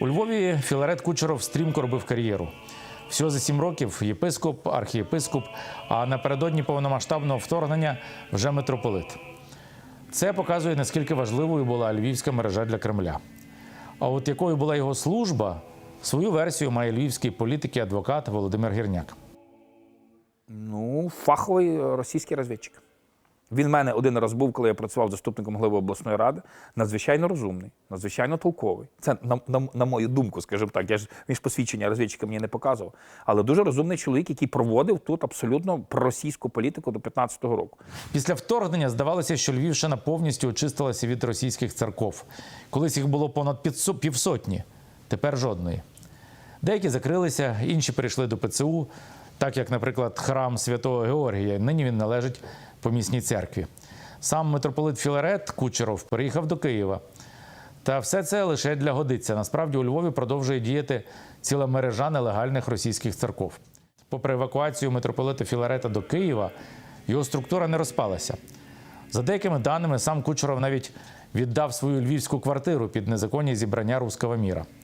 У Львові Філарет Кучеров стрімко робив кар'єру. Всього за сім років єпископ, архієпископ, а напередодні повномасштабного вторгнення вже митрополит. Це показує, наскільки важливою була львівська мережа для Кремля. А от якою була його служба, свою версію має львівський політик і адвокат Володимир Гірняк. Ну, фаховий російський розвідчик. Він мене один раз був, коли я працював заступником голови обласної ради. Надзвичайно розумний, надзвичайно толковий. Це на, на, на мою думку, скажімо так. Я ж він ж посвідчення розвідчика мені не показував. Але дуже розумний чоловік, який проводив тут абсолютно проросійську політику до 15-го року. Після вторгнення здавалося, що Львівщина повністю очистилася від російських церков. Колись їх було понад півсо- півсотні, тепер жодної. Деякі закрилися, інші перейшли до ПЦУ, так як, наприклад, храм святого Георгія. Нині він належить помісній церкві. Сам митрополит Філарет Кучеров переїхав до Києва. Та все це лише для годиться. Насправді у Львові продовжує діяти ціла мережа нелегальних російських церков. Попри евакуацію митрополита Філарета до Києва, його структура не розпалася. За деякими даними, сам Кучеров навіть віддав свою львівську квартиру під незаконні зібрання руського міра.